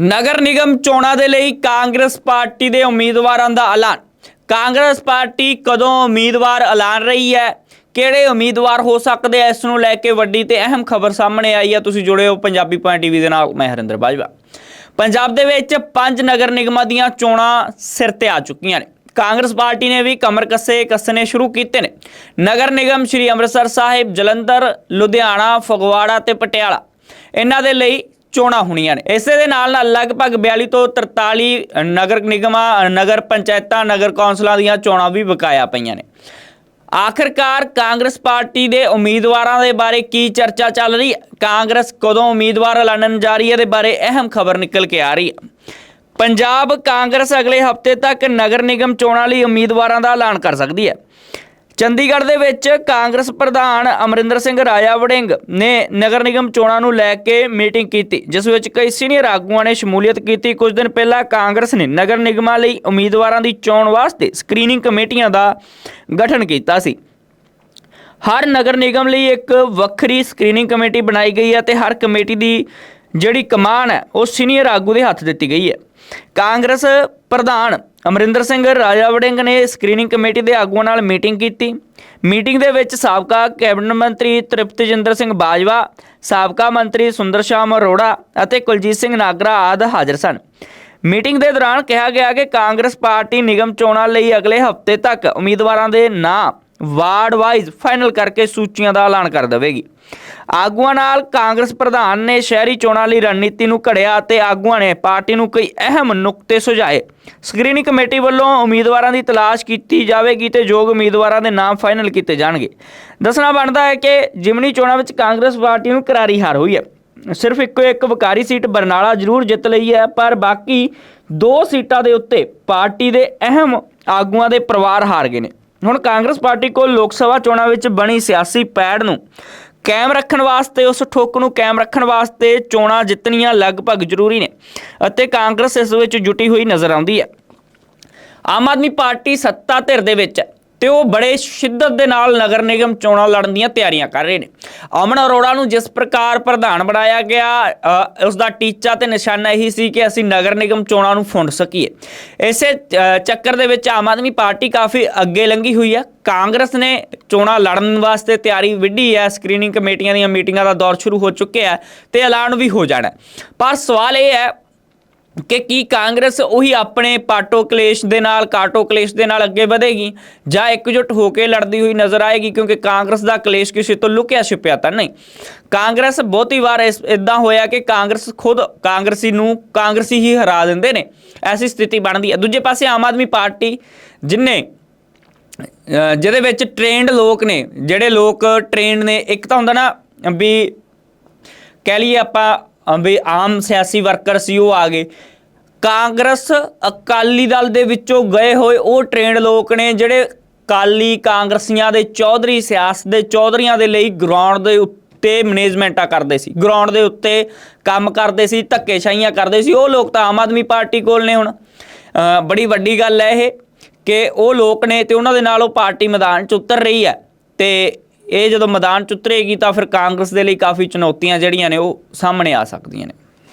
ਨਗਰ ਨਿਗਮ ਚੋਣਾਂ ਦੇ ਲਈ ਕਾਂਗਰਸ ਪਾਰਟੀ ਦੇ ਉਮੀਦਵਾਰਾਂ ਦਾ ਐਲਾਨ। ਕਾਂਗਰਸ ਪਾਰਟੀ ਕਦੋਂ ਉਮੀਦਵਾਰ ਐਲਾਨ ਰਹੀ ਹੈ? ਕਿਹੜੇ ਉਮੀਦਵਾਰ ਹੋ ਸਕਦੇ ਆ? ਇਸ ਨੂੰ ਲੈ ਕੇ ਵੱਡੀ ਤੇ ਅਹਿਮ ਖਬਰ ਸਾਹਮਣੇ ਆਈ ਹੈ। ਤੁਸੀਂ ਜੁੜੇ ਹੋ ਪੰਜਾਬੀ ਪੁਆਇੰਟ ਟੀਵੀ ਦੇ ਨਾਲ, ਮੈਂ ਹਰਿੰਦਰ ਬਾਜਵਾ। ਪੰਜਾਬ ਦੇ ਵਿੱਚ ਪੰਜ ਨਗਰ ਨਿਗਮਾਂ ਦੀਆਂ ਚੋਣਾਂ ਸਿਰ ਤੇ ਆ ਚੁੱਕੀਆਂ ਨੇ। ਕਾਂਗਰਸ ਪਾਰਟੀ ਨੇ ਵੀ ਕਮਰ ਕੱਸੇ ਕੱਸਣੇ ਸ਼ੁਰੂ ਕੀਤੇ ਨੇ। ਨਗਰ ਨਿਗਮ ਸ੍ਰੀ ਅੰਮ੍ਰਿਤਸਰ ਸਾਹਿਬ, ਜਲੰਧਰ, ਲੁਧਿਆਣਾ, ਫਗਵਾੜਾ ਤੇ ਪਟਿਆਲਾ। ਇਹਨਾਂ ਦੇ ਲਈ ਚੋਣਾਂ ਹੋਣੀਆਂ ਨੇ। ਇਸੇ ਦੇ ਨਾਲ ਨਾਲ ਲਗਭਗ 42 ਤੋਂ 43 ਨਗਰ ਨਿਗਮਾਂ ਨਗਰ ਪੰਚਾਇਤਾਂ, ਨਗਰ ਕੌਂਸਲਾਂ ਦੀਆਂ ਚੋਣਾਂ ਵੀ ਬਕਾਇਆ ਪਈਆਂ ਨੇ। ਆਖਰਕਾਰ ਕਾਂਗਰਸ ਪਾਰਟੀ ਦੇ ਉਮੀਦਵਾਰਾਂ ਦੇ ਬਾਰੇ ਕੀ ਚਰਚਾ ਚੱਲ ਰਹੀ? ਹੈ ਕਾਂਗਰਸ ਕਦੋਂ ਉਮੀਦਵਾਰ ਐਲਾਨਣ ਜਾ ਰਹੀ ਹੈ? ਦੇ ਬਾਰੇ ਅਹਿਮ ਖਬਰ ਨਿਕਲ ਕੇ ਆ ਰਹੀ ਹੈ। ਪੰਜਾਬ ਕਾਂਗਰਸ ਅਗਲੇ ਹਫ਼ਤੇ ਤੱਕ ਨਗਰ ਨਿਗਮ ਚੋਣਾਂ ਲਈ ਉਮੀਦਵਾਰਾਂ ਦਾ ਐਲਾਨ ਕਰ ਸਕਦੀ ਹੈ। ਚੰਡੀਗੜ੍ਹ ਦੇ ਵਿੱਚ ਕਾਂਗਰਸ ਪ੍ਰਧਾਨ ਅਮਰਿੰਦਰ ਸਿੰਘ ਰਾਜਾ ਵੜਿੰਗ ਨੇ ਨਗਰ ਨਿਗਮ ਚੋਣਾਂ ਨੂੰ ਲੈ ਕੇ ਮੀਟਿੰਗ ਕੀਤੀ, ਜਿਸ ਵਿੱਚ ਕਈ ਸੀਨੀਅਰ ਆਗੂਆਂ ਨੇ ਸ਼ਮੂਲੀਅਤ ਕੀਤੀ। ਕੁਝ ਦਿਨ ਪਹਿਲਾਂ ਕਾਂਗਰਸ ਨੇ ਨਗਰ ਨਿਗਮਾਂ ਲਈ ਉਮੀਦਵਾਰਾਂ ਦੀ ਚੋਣ ਵਾਸਤੇ ਸਕਰੀਨਿੰਗ ਕਮੇਟੀਆਂ ਦਾ ਗਠਨ ਕੀਤਾ ਸੀ। ਹਰ ਨਗਰ ਨਿਗਮ ਲਈ ਇੱਕ ਵੱਖਰੀ ਸਕਰੀਨਿੰਗ ਕਮੇਟੀ ਬਣਾਈ ਗਈ ਹੈ ਤੇ ਹਰ ਕਮੇਟੀ ਦੀ ਜਿਹੜੀ ਕਮਾਨ ਹੈ, ਉਹ ਸੀਨੀਅਰ ਆਗੂ ਦੇ ਹੱਥ ਦਿੱਤੀ ਗਈ ਹੈ। ਕਾਂਗਰਸ ਪ੍ਰਧਾਨ ਅਮਰਿੰਦਰ ਸਿੰਘ ਰਾਜਾ ਵੜਿੰਗ ਨੇ ਸਕਰੀਨਿੰਗ ਕਮੇਟੀ ਦੇ ਆਗੂਆਂ ਨਾਲ ਮੀਟਿੰਗ ਕੀਤੀ। ਮੀਟਿੰਗ ਦੇ ਵਿੱਚ ਸਾਬਕਾ ਕੈਬਨਿਟ ਮੰਤਰੀ ਤ੍ਰਿਪਤਜਿੰਦਰ ਸਿੰਘ ਬਾਜਵਾ, ਸਾਬਕਾ ਮੰਤਰੀ ਸੁੰਦਰ ਸ਼ਾਮ ਅਰੋੜਾ ਅਤੇ ਕੁਲਜੀਤ ਸਿੰਘ ਨਾਗਰਾ ਆਦਿ ਹਾਜ਼ਰ ਸਨ। ਮੀਟਿੰਗ ਦੇ ਦੌਰਾਨ ਕਿਹਾ ਗਿਆ ਕਿ ਕਾਂਗਰਸ ਪਾਰਟੀ ਨਿਗਮ ਚੋਣਾਂ ਲਈ ਅਗਲੇ ਹਫ਼ਤੇ ਤੱਕ ਉਮੀਦਵਾਰਾਂ ਦੇ ਨਾਂ ਵਾਰਡ ਵਾਈਜ਼ ਫਾਈਨਲ ਕਰਕੇ ਸੂਚੀਆਂ ਦਾ ਐਲਾਨ ਕਰ ਦੇਵੇਗੀ। ਆਗੂਆਂ ਨਾਲ ਕਾਂਗਰਸ ਪ੍ਰਧਾਨ ਨੇ ਸ਼ਹਿਰੀ ਚੋਣਾਂ ਲਈ ਰਣਨੀਤੀ ਨੂੰ ਘੜਿਆ ਅਤੇ ਆਗੂਆਂ ਨੇ ਪਾਰਟੀ ਨੂੰ ਕਈ ਅਹਿਮ ਨੁਕਤੇ ਸੁਝਾਏ। ਸਕਰੀਨਿੰਗ ਕਮੇਟੀ ਵੱਲੋਂ ਉਮੀਦਵਾਰਾਂ ਦੀ ਤਲਾਸ਼ ਕੀਤੀ ਜਾਵੇਗੀ ਤੇ ਯੋਗ ਉਮੀਦਵਾਰਾਂ ਦੇ ਨਾਮ ਫਾਈਨਲ ਕੀਤੇ ਜਾਣਗੇ। ਦੱਸਣਾ ਬਣਦਾ ਹੈ ਕਿ ਜਿਮਨੀ ਚੋਣਾਂ ਵਿੱਚ ਕਾਂਗਰਸ ਪਾਰਟੀ ਨੂੰ ਕਰਾਰੀ ਹਾਰ ਹੋਈ ਹੈ। ਸਿਰਫ ਇੱਕੋ ਇੱਕ ਵਕਾਰੀ ਸੀਟ ਬਰਨਾਲਾ ਜ਼ਰੂਰ ਜਿੱਤ ਲਈ ਹੈ, ਪਰ ਬਾਕੀ ਦੋ ਸੀਟਾਂ ਦੇ ਉੱਤੇ ਪਾਰਟੀ ਦੇ ਅਹਿਮ ਆਗੂਆਂ ਦੇ ਪਰਿਵਾਰ ਹਾਰ ਗਏ ਨੇ। ਹੁਣ ਕਾਂਗਰਸ ਪਾਰਟੀ ਕੋਲ ਲੋਕ ਸਭਾ ਚੋਣਾਂ ਵਿੱਚ ਬਣੀ ਸਿਆਸੀ ਪੈੜ ਨੂੰ ਕਾਇਮ ਰੱਖਣ ਵਾਸਤੇ, ਉਸ ਠੋਕ ਨੂੰ ਕਾਇਮ ਰੱਖਣ ਵਾਸਤੇ ਚੋਣਾਂ ਜਿੱਤਣੀਆਂ ਲਗਭਗ ਜ਼ਰੂਰੀ ਨੇ ਅਤੇ ਕਾਂਗਰਸ ਇਸ ਵਿੱਚ ਜੁਟੀ ਹੋਈ ਨਜ਼ਰ ਆਉਂਦੀ ਹੈ। ਆਮ ਆਦਮੀ ਪਾਰਟੀ ਸੱਤਾ ਧਿਰ ਦੇ ਵਿੱਚ ਹੈ ਤੇ ਉਹ ਬੜੇ ਸ਼ਿੱਦਤ ਦੇ ਨਾਲ ਨਗਰ ਨਿਗਮ ਚੋਣਾਂ ਲੜਨ ਦੀਆਂ ਤਿਆਰੀਆਂ ਕਰ ਰਹੇ ਨੇ। ਅਮਨ ਅਰੋੜਾ ਨੂੰ ਜਿਸ ਪ੍ਰਕਾਰ ਪ੍ਰਧਾਨ ਬਣਾਇਆ ਗਿਆ ਅ, ਉਸ ਦਾ ਟੀਚਾ ਤੇ ਨਿਸ਼ਾਨਾ ਇਹੀ ਸੀ ਕਿ ਅਸੀਂ ਨਗਰ ਨਿਗਮ ਚੋਣਾਂ ਨੂੰ ਫੁੰਡ ਸਕੀਏ। ਇਸੇ ਚੱਕਰ ਦੇ ਵਿੱਚ ਆਮ ਆਦਮੀ ਪਾਰਟੀ ਕਾਫੀ ਅੱਗੇ ਲੰਘੀ ਹੋਈ ਹੈ। ਕਾਂਗਰਸ ਨੇ ਚੋਣਾਂ ਲੜਨ ਵਾਸਤੇ ਤਿਆਰੀ ਵਿੱਢੀ ਹੈ। ਸਕਰੀਨਿੰਗ ਕਮੇਟੀਆਂ ਦੀਆਂ ਮੀਟਿੰਗਾਂ ਦਾ ਦੌਰ ਸ਼ੁਰੂ ਹੋ ਚੁੱਕਿਆ ਹੈ ਤੇ ਐਲਾਨ ਵੀ ਹੋ ਜਾਣਾ ਪਰ ਸਵਾਲ ਇਹ ਹੈ ਕਿ ਕੀ ਕਾਂਗਰਸ ਉਹੀ ਆਪਣੇ ਪਾਟੋ ਕਲੇਸ਼ ਦੇ ਨਾਲ, ਕਾਟੋ ਕਲੇਸ਼ ਦੇ ਨਾਲ ਅੱਗੇ ਵਧੇਗੀ ਜਾਂ ਇਕਜੁੱਟ ਹੋ ਕੇ ਲੜਦੀ ਹੋਈ ਨਜ਼ਰ ਆਏਗੀ ਕਿਉਂਕਿ ਕਾਂਗਰਸ ਦਾ ਕਲੇਸ਼ ਕਿਸੇ ਤੋਂ ਲੁਕਿਆ ਛੁਪਿਆ ਤਾਂ ਨਹੀਂ। ਕਾਂਗਰਸ ਬਹੁਤੀ ਵਾਰ ਇਸ ਇਦਾਂ ਹੋਇਆ ਕਿ ਕਾਂਗਰਸ ਖੁਦ ਕਾਂਗਰਸੀ ਨੂੰ ਕਾਂਗਰਸੀ ਹੀ ਹਰਾ ਦਿੰਦੇ ਨੇ। ਐਸੀ ਸਥਿਤੀ ਬਣਦੀ ਹੈ। ਦੂਜੇ ਪਾਸੇ ਆਮ ਆਦਮੀ ਪਾਰਟੀ ਜਿਨੇ ਜਿਹਦੇ ਵਿੱਚ ਟ੍ਰੇਨਡ ਲੋਕ ਨੇ, ਜਿਹੜੇ ਲੋਕ ਟ੍ਰੇਨਡ ਨੇ, ਇੱਕ ਤਾਂ ਹੁੰਦਾ ਨਾ ਵੀ ਕਹਿ ਲਈਏ ਆਪਾਂ ਵੀ ਆਮ ਸਿਆਸੀ ਵਰਕਰ ਸੀ ਉਹ ਆ ਗਏ। ਕਾਂਗਰਸ ਅਕਾਲੀ ਦਲ ਦੇ ਵਿੱਚੋਂ ਗਏ ਹੋਏ ਉਹ ਟ੍ਰੇਨਡ ਲੋਕ ਨੇ ਜਿਹੜੇ ਕਾਲੀ ਕਾਂਗਰਸੀਆਂ ਦੇ ਚੌਧਰੀ ਸਿਆਸਤ ਦੇ ਚੌਧਰੀਆਂ ਦੇ ਲਈ ਗਰਾਊਂਡ ਦੇ ਉੱਤੇ ਮੈਨੇਜਮੈਂਟਾਂ ਕਰਦੇ ਸੀ। ਗਰਾਊਂਡ ਦੇ ਉੱਤੇ ਕੰਮ ਕਰਦੇ ਸੀ, ਧੱਕੇਸ਼ਾਹੀਆਂ ਕਰਦੇ ਸੀ। ਉਹ ਲੋਕ ਤਾਂ ਆਮ ਆਦਮੀ ਪਾਰਟੀ ਕੋਲ ਨੇ ਹੁਣ। ਬੜੀ ਵੱਡੀ ਗੱਲ ਹੈ ਇਹ ਕਿ ਉਹ ਲੋਕ ਨੇ ਤੇ ਉਹਨਾਂ ਦੇ ਨਾਲ ਉਹ ਪਾਰਟੀ ਮੈਦਾਨ 'ਚ ਉਤਰ ਰਹੀ ਹੈ ਤੇ ਇਹ ਜਦੋਂ ਮੈਦਾਨ 'ਚ ਉਤਰੇਗੀ ਤਾਂ ਫਿਰ ਕਾਂਗਰਸ ਦੇ ਲਈ ਕਾਫੀ ਚੁਣੌਤੀਆਂ ਜਿਹੜੀਆਂ ਨੇ ਉਹ ਸਾਹਮਣੇ ਆ ਸਕਦੀਆਂ ਨੇ।